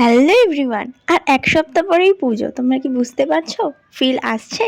Hello everyone আর এক সপ্তাহ পরেই পুজো। তোমরা কি বুঝতে পারছ? ফিল আসছে?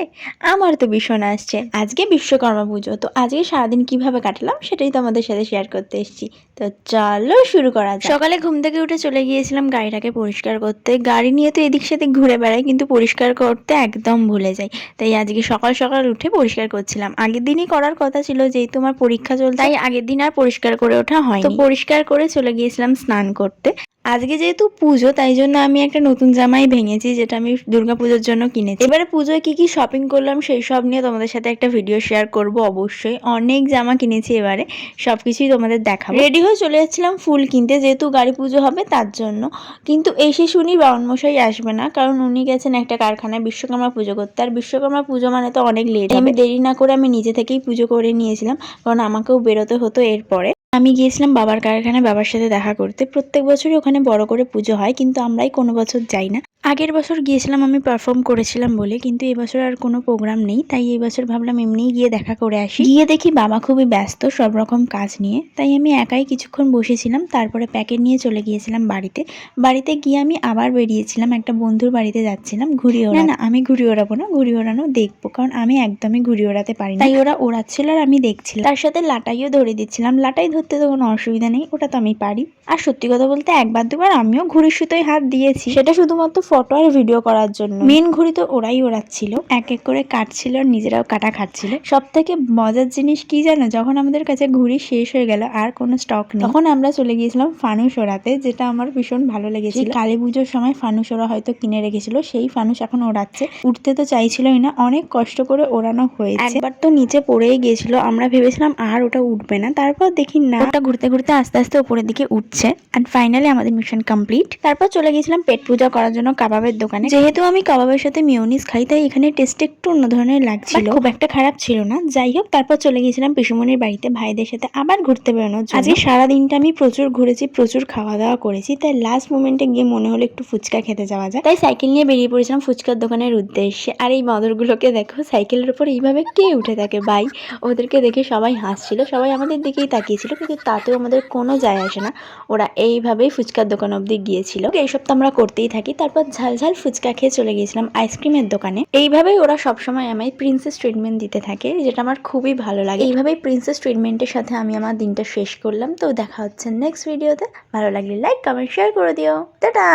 আমার তো ভীষণ আসছে। আজকে বিশ্বকর্মা পুজো। তো আজকে সারাদিন কীভাবে কাটালাম সেটাই তোমাদের সাথে শেয়ার করতে এসেছি। তো চলো শুরু করা যাক। সকালে ঘুম থেকে উঠে চলে গিয়েছিলাম গাড়িটাকে পরিষ্কার করতে। গাড়ি নিয়ে তো এদিক সেদিক ঘুরে বেড়াই কিন্তু পরিষ্কার করতে একদম ভুলে যাই। তাই আজকে সকাল সকাল উঠে পরিষ্কার করছিলাম। আগের দিনই করার কথা ছিল যেহেতু আমার পরীক্ষা চলতে তাই আগের দিন আর পরিষ্কার করে ওঠা হয় তো পরিষ্কার করে চলে গিয়েছিলাম স্নান করতে। আজকে যেহেতু পুজো, তাই জন্য আমি একটা নতুন জামাই ভেঙেছি, যেটা আমি দুর্গা পুজোর জন্য কিনেছি। এবারে পুজোয় কি কি শপিং করলাম, সেই সব নিয়ে তোমাদের সাথে একটা ভিডিও শেয়ার করব অবশ্যই। অনেক জামা কিনেছি এবারে সব কিছুই তোমাদের দেখাবো। রেডি হয়ে চলে যাচ্ছিলাম ফুল কিনতে, যেহেতু গাড়ি পুজো হবে তার জন্য। কিন্তু এসে শুনি বাউনমশাই আসবে না, কারণ উনি গেছেন একটা কারখানায় বিশ্বকর্মা পুজো করতে। আর বিশ্বকর্মা পুজো মানে তো অনেক লেট আমি দেরি না করে আমি নিজে থেকেই পুজো করে নিয়েছিলাম, কারণ আমাকেও বেরোতে হতো এরপরে। আমি গিয়েছিলাম বাবার কারখানায় বাবার সাথে দেখা করতে। প্রত্যেক বছরই ওখানে বড় করে পুজো হয় কিন্তু আমরাই কোনো বছর যাই না। আগের বছর গিয়েছিলাম আমি পারফর্ম করেছিলাম বলে কিন্তু এবছর আর কোনো প্রোগ্রাম নেই তাই এই বছর ভাবলাম এমনিই গিয়ে দেখা করে আসি। গিয়ে দেখি বাবা খুবই ব্যস্ত সব রকম কাজ নিয়ে তাই আমি একাই কিছুক্ষণ বসেছিলাম তারপরে প্যাকেট নিয়ে চলে গিয়েছিলাম বাড়িতে। বাড়িতে গিয়ে আমি আবার বেরিয়েছিলাম একটা বন্ধুর বাড়িতে যাচ্ছিলাম ঘুড়ি ওড়া না আমি ঘুড়ি ওড়াবো না ঘুড়ি ওড়ানো দেখব কারণ আমি একদমই ঘুড়ি ওড়াতে পারি না। তাই ওরা ওড়াচ্ছিল আর আমি দেখছিলাম। তার সাথে লাটাইও ধরে দিচ্ছিলাম। লাটাই ধরতে তো কোনো অসুবিধা নেই ওটা তো আমি পারি। আর সত্যি কথা বলতে একবার দুবার আমিও ঘুড়ির সুতোয় হাত দিয়েছি। সেটা শুধুমাত্র ফটো আর ভিডিও করার জন্য। মেন ঘুড়ি তো ওরাই ওড়াচ্ছিল এক এক করে কাটছিল আর নিজেরাও কাটা খাচ্ছিল। সব থেকে মজার জিনিস কি জানো? যখন আমাদের কাছে ঘুড়ি শেষ হয়ে গেল আর কোনো স্টক নেই তখন আমরা চলে গিয়েছিলাম ফানুস ওড়াতে যেটা আমার ভীষণ ভালো লেগেছিল। কালী পুজোর সময় ফানুস ওরা হয়তো কিনে রেখেছিল সেই ফানুস এখন ওড়াচ্ছে। উঠতে তো চাইছিলই না অনেক কষ্ট করে ওড়ানো হয়েছে। একবার তো নিচে পড়েই গিয়েছিল আমরা ভেবেছিলাম আর ওটা উঠবে না। তারপর দেখি না। ওটা ঘুরতে ঘুরতে আস্তে আস্তে উপরের দিকে উঠছে। অ্যান্ড ফাইনালি আমাদের মিশন কমপ্লিট তারপর চলে গেছিলাম পেট পূজা করার জন্য কাবাবের দোকানে। যেহেতু আমি কাবাবের সাথে মিওনিস খাই তাই এখানে টেস্ট একটু অন্য ধরনের লাগছিল। খুব একটা খারাপ ছিল না। যাই হোক তারপর চলে গিয়েছিলাম পিসুমনির বাড়িতে ভাইদের সাথে আবার ঘুরতে বেরোনোর জন্য। আজকে সারা দিনটা আমি প্রচুর ঘুরেছি প্রচুর খাওয়া দাওয়া করেছি। তাই লাস্ট মোমেন্টে গিয়ে মনে হলো একটু ফুচকা খেতে যাওয়া যায় তাই সাইকেল নিয়ে বেরিয়ে পড়েছিলাম ফুচকার দোকানের উদ্দেশ্যে। আর এই বাঁদরগুলোকে দেখো সাইকেলের উপর এইভাবে কে উঠে থাকে? ভাই ওদেরকে দেখে সবাই হাসছিল। সবাই আমাদের দিকেই তাকিয়েছিল। কিন্তু তাতেও আমাদের কোনো যায় আসে না। ওরা এইভাবেই ফুচকার দোকান অব্দি গিয়েছিল। এইসব তো আমরা করতেই থাকি। তারপর ঝাল ঝাল ফুচকা খেয়ে চলে গিয়েছিলাম আইসক্রিমের দোকানে। এইভাবেই ওরা সবসময় আমায় প্রিন্সেস ট্রিটমেন্ট দিতে থাকে, যেটা আমার খুবই ভালো লাগে। এইভাবেই প্রিন্সেস ট্রিটমেন্টের সাথে আমি আমার দিনটা শেষ করলাম। তো দেখা হচ্ছে নেক্সট ভিডিওতে ভালো লাগলে লাইক কমেন্ট শেয়ার করে দিও। টাটা!